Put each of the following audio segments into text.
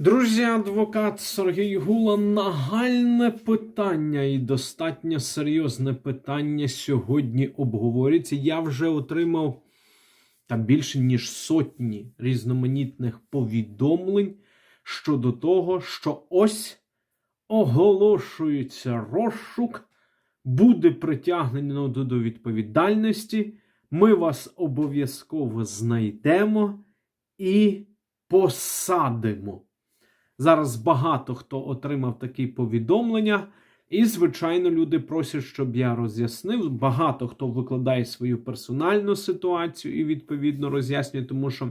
Друзі, адвокат Сергій Гула, нагальне питання і достатньо серйозне питання сьогодні обговорюється. Я вже отримав там більше ніж сотні різноманітних повідомлень щодо того, що ось оголошується розшук, буде притягнено до відповідальності. Ми вас обов'язково знайдемо і посадимо. Зараз багато хто отримав такі повідомлення, і, звичайно, люди просять, щоб я роз'яснив. Багато хто викладає свою персональну ситуацію і відповідно роз'яснює, тому що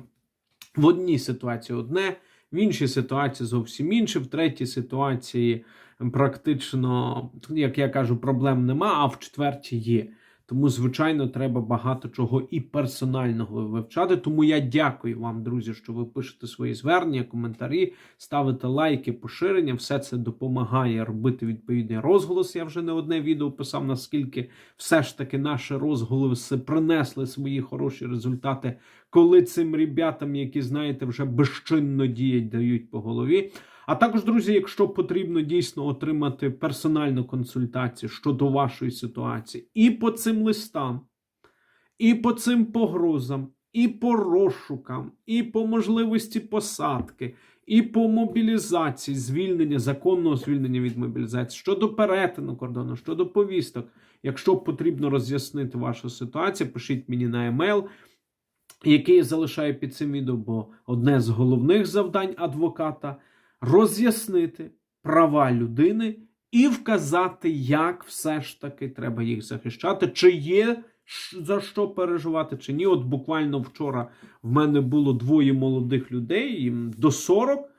в одній ситуації одне, в іншій ситуації зовсім інше, в третій ситуації практично, як я кажу, проблем нема, а в четвертій є. Тому, звичайно, треба багато чого і персонального вивчати. Тому я дякую вам, друзі, що ви пишете свої звернення, коментарі, ставите лайки, поширення. Все це допомагає робити відповідний розголос. Я вже не одне відео писав, наскільки все ж таки наші розголоси принесли свої хороші результати, коли цим ребятам, які знаєте, вже безчинно діють, дають по голові. А також, друзі, якщо потрібно дійсно отримати персональну консультацію щодо вашої ситуації, і по цим листам, і по цим погрозам, і по розшукам, і по можливості посадки, і по мобілізації, звільнення, законного звільнення від мобілізації, щодо перетину кордону, щодо повісток. Якщо потрібно роз'яснити вашу ситуацію, пишіть мені на емейл який я залишаю під цим відео, бо одне з головних завдань адвоката роз'яснити права людини і вказати, як все ж таки треба їх захищати, чи є за що переживати, чи ні. От буквально вчора в мене було двоє молодих людей, їм до 40,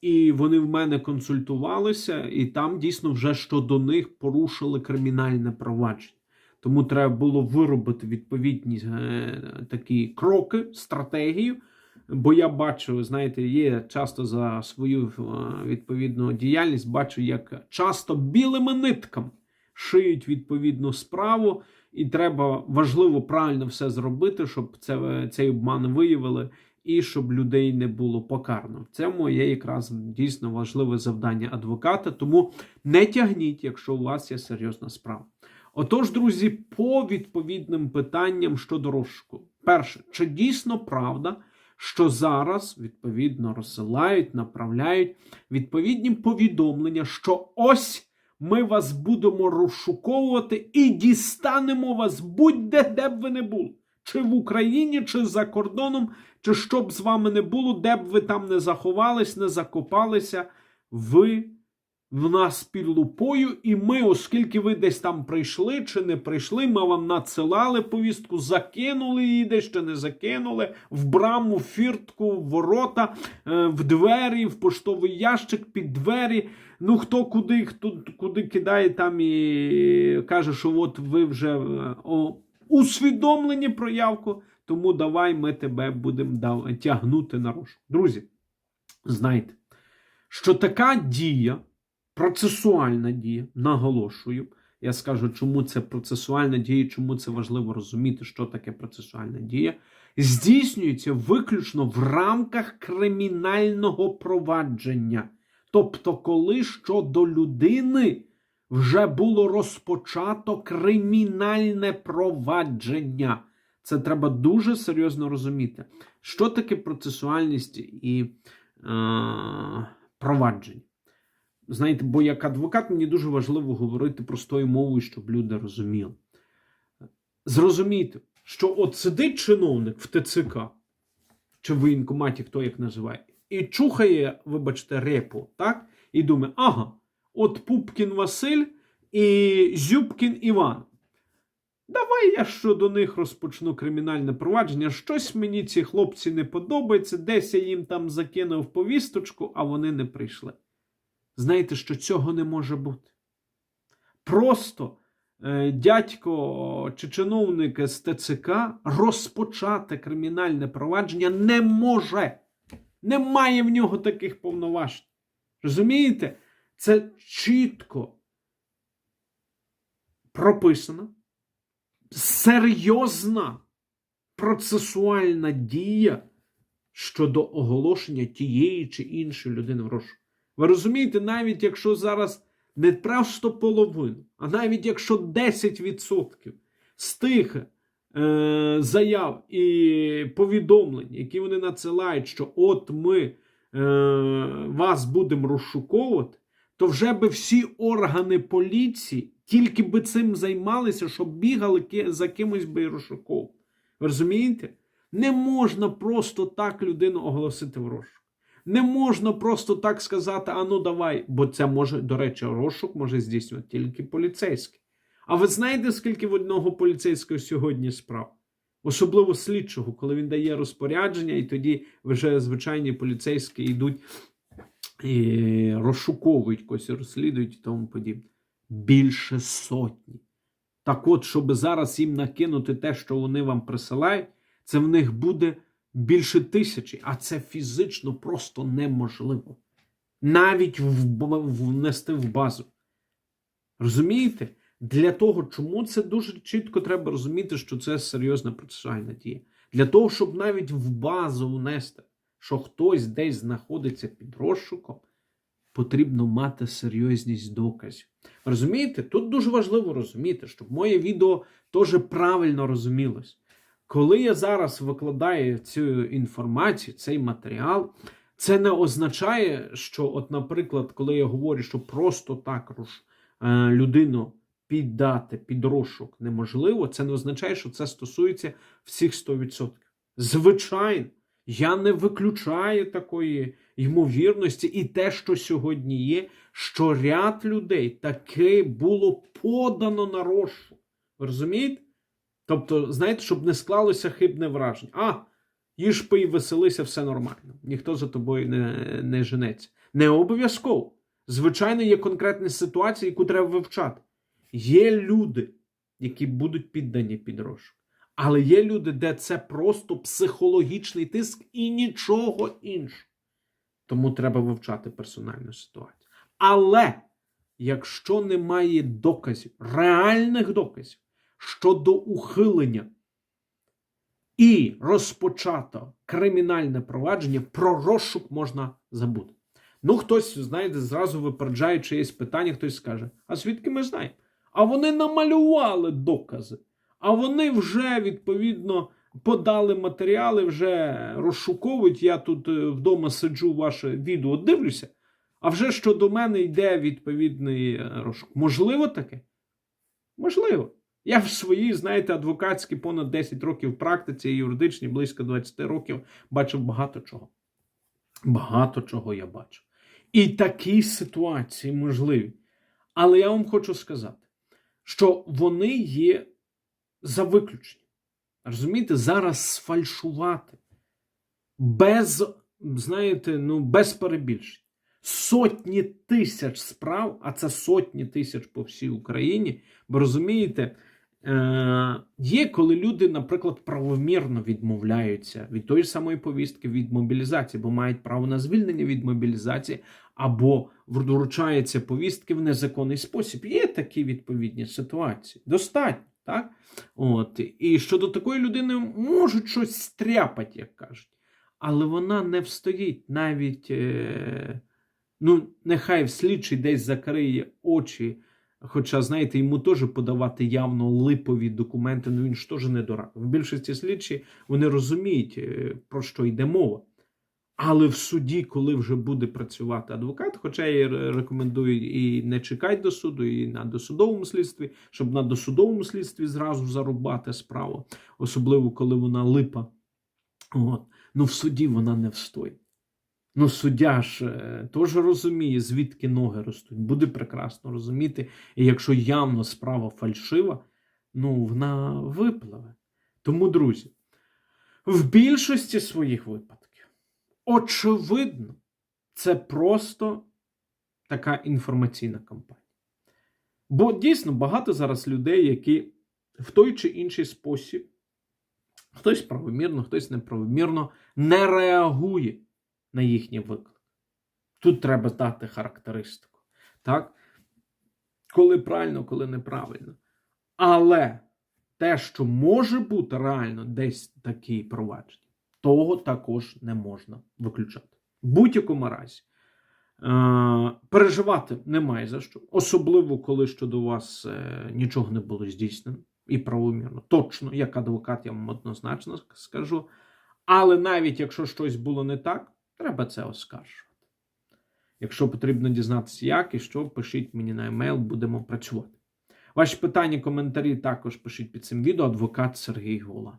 і вони в мене консультувалися, і там дійсно вже щодо них порушили кримінальне провадження. Тому треба було виробити відповідні е, такі кроки, стратегію. Бо я бачу, знаєте, є часто за свою е, відповідну діяльність, бачу, як часто білими нитками шиють відповідну справу, і треба важливо правильно все зробити, щоб це, цей обман виявили, і щоб людей не було покарано. В цьому є якраз дійсно важливе завдання адвоката. Тому не тягніть, якщо у вас є серйозна справа. Отож, друзі, по відповідним питанням щодо розшуку. Перше, чи дійсно правда, що зараз відповідно розсилають, направляють відповідні повідомлення, що ось ми вас будемо розшуковувати і дістанемо вас будь-де, де б ви не були. Чи в Україні, чи за кордоном, чи що б з вами не було, де б ви там не заховались, не закопалися, ви в нас під лупою, і ми, оскільки ви десь там прийшли чи не прийшли, ми вам надсилали повістку, закинули її десь чи не закинули, в браму, фіртку, в ворота, е, в двері, в поштовий ящик, під двері. Ну, хто куди, хто куди кидає там і каже, що от ви вже е, о, усвідомлені про явку, тому давай ми тебе будемо тягнути на рожку. Друзі, знайте, що така дія процесуальна дія, наголошую. Я скажу, чому це процесуальна дія, чому це важливо розуміти, що таке процесуальна дія, здійснюється виключно в рамках кримінального провадження. Тобто, коли щодо людини вже було розпочато кримінальне провадження. Це треба дуже серйозно розуміти. Що таке процесуальність і е, провадження? Знаєте, бо як адвокат мені дуже важливо говорити простою мовою, щоб люди розуміли. Зрозумійте, що от сидить чиновник в ТЦК чи в воєнкоматі, хто як називає, і чухає, вибачте, репу, так? І думає, ага, от Пупкін Василь і Зюбкін Іван. Давай я щодо них розпочну кримінальне провадження. Щось мені ці хлопці не подобається, десь я їм там закинув повісточку, а вони не прийшли. Знаєте, що цього не може бути. Просто е, дядько чи чиновник з ТЦК розпочати кримінальне провадження не може. Немає в нього таких повноважень. Розумієте? Це чітко прописана, серйозна процесуальна дія щодо оголошення тієї чи іншої людини в розшук. Ви розумієте, навіть якщо зараз не просто половину, а навіть якщо 10% з тих е, заяв і повідомлень, які вони надсилають, що от ми е, вас будемо розшуковувати, то вже би всі органи поліції тільки би цим займалися, щоб бігали за кимось би і розшуковували. Ви розумієте? Не можна просто так людину оголосити в розшук. Не можна просто так сказати, а ну давай, бо це може, до речі, розшук може здійснювати тільки поліцейський. А ви знаєте, скільки в одного поліцейського сьогодні справ? Особливо слідчого, коли він дає розпорядження, і тоді вже звичайні поліцейські йдуть і розшуковують когось, розслідують і тому подібне. Більше сотні. Так от, щоб зараз їм накинути те, що вони вам присилають, це в них буде більше тисячі, а це фізично просто неможливо. Навіть внести в базу. Розумієте? Для того, чому це дуже чітко треба розуміти, що це серйозна процесуальна дія. Для того, щоб навіть в базу внести, що хтось десь знаходиться під розшуком, потрібно мати серйозність доказів. Розумієте? Тут дуже важливо розуміти, щоб моє відео теж правильно розумілось. Коли я зараз викладаю цю інформацію, цей матеріал, це не означає, що, от, наприклад, коли я говорю, що просто так е, людину піддати під розшук неможливо, це не означає, що це стосується всіх 100%. Звичайно, я не виключаю такої ймовірності, і те, що сьогодні є, що ряд людей таки було подано на розшук. Ви розумієте? Тобто, знаєте, щоб не склалося хибне враження. А, їж пий, веселися, все нормально. Ніхто за тобою не, не женеться. Не обов'язково. Звичайно, є конкретні ситуації, яку треба вивчати. Є люди, які будуть піддані під розшук. Але є люди, де це просто психологічний тиск і нічого іншого. Тому треба вивчати персональну ситуацію. Але якщо немає доказів, реальних доказів щодо ухилення і розпочато кримінальне провадження, про розшук можна забути. Ну, хтось, знаєте, зразу випереджає чиєсь питання, хтось скаже: а звідки ми знаємо? А вони намалювали докази, а вони вже відповідно подали матеріали, вже розшуковують. Я тут е, вдома сиджу, ваше відео дивлюся. А вже щодо мене йде відповідний е, розшук. Можливо таке? Можливо. Я в своїй, знаєте, адвокатській понад 10 років практиці, юридичній, близько 20 років, бачив багато чого. Багато чого я бачив. І такі ситуації можливі. Але я вам хочу сказати, що вони є за виключенням. Розумієте, зараз сфальшувати без, знаєте, ну, без перебільшень. Сотні тисяч справ, а це сотні тисяч по всій Україні. Бо розумієте, є коли люди, наприклад, правомірно відмовляються від тої ж самої повістки від мобілізації, бо мають право на звільнення від мобілізації, або вручаються повістки в незаконний спосіб. Є такі відповідні ситуації. Достатньо, так? От. І щодо такої людини можуть щось стряпати, як кажуть. Але вона не встоїть навіть. Е, Ну, нехай слідчий десь закриє очі. Хоча, знаєте, йому теж подавати явно липові документи, ну він ж теж не дурак. В більшості слідчі вони розуміють, е, про що йде мова. Але в суді, коли вже буде працювати адвокат, хоча я рекомендую і не чекати до суду, і на досудовому слідстві, щоб на досудовому слідстві зразу зарубати справу, особливо коли вона липа. От. Ну, в суді вона не встоїть. Ну, суддя ж е, теж розуміє, звідки ноги ростуть. Буде прекрасно розуміти. І якщо явно справа фальшива, ну вона випливе. Тому, друзі, в більшості своїх випадків, очевидно, це просто така інформаційна кампанія. Бо дійсно багато зараз людей, які в той чи інший спосіб, хтось правомірно, хтось неправомірно, не реагує на їхній виклик. Тут треба дати характеристику. Так? Коли правильно, коли неправильно. Але те, що може бути реально десь такі провадження, того також не можна виключати. В будь-якому разі. Е, переживати немає за що, особливо коли щодо вас е, нічого не було здійснено і правомірно. Точно, як адвокат, я вам однозначно скажу. Але навіть якщо щось було не так, треба це оскаржувати. Якщо потрібно дізнатися, як і що, пишіть мені на емейл, будемо працювати. Ваші питання, коментарі також пишіть під цим відео. Адвокат Сергій Гола.